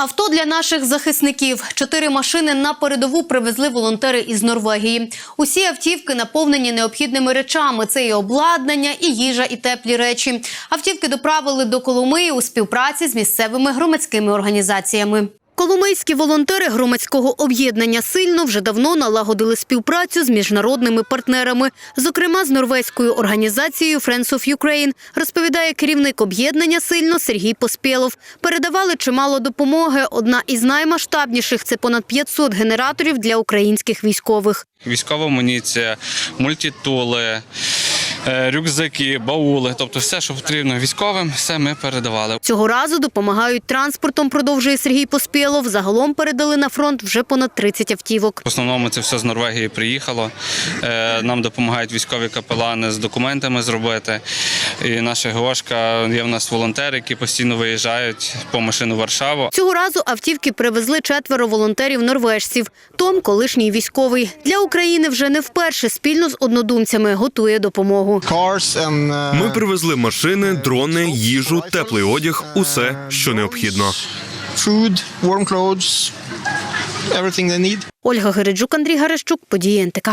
Авто для наших захисників. Чотири машини на передову привезли волонтери із Норвегії. Усі автівки наповнені необхідними речами. Це і обладнання, і їжа, і теплі речі. Автівки доправили до Коломиї у співпраці з місцевими громадськими організаціями. Коломийські волонтери громадського об'єднання сильно вже давно налагодили співпрацю з міжнародними партнерами, зокрема з норвезькою організацією Friends of Ukraine, розповідає керівник об'єднання сильно Сергій Поспєлов. Передавали чимало допомоги. Одна із наймасштабніших це понад 500 генераторів для українських військових. Військова амуніція, мультитули, рюкзаки, баули, тобто все, що потрібно військовим, все ми передавали. Цього разу допомагають транспортом, продовжує Сергій Поспілов. Загалом передали на фронт вже понад 30 автівок. В основному це все з Норвегії приїхало. Е, Нам допомагають військові капелани з документами зробити. І наша ГОшка, є в нас волонтери, які постійно виїжджають по машину Варшаву. Цього разу автівки привезли четверо волонтерів-норвежців. Том, колишній військовий. Для України вже не вперше спільно з однодумцями готує допомогу. uh, Ми привезли машини, дрони, їжу, теплий одяг, усе, що необхідно. food, warm clothes, everything they need. Ольга Гереджук, Андрій Гарещук, події НТК.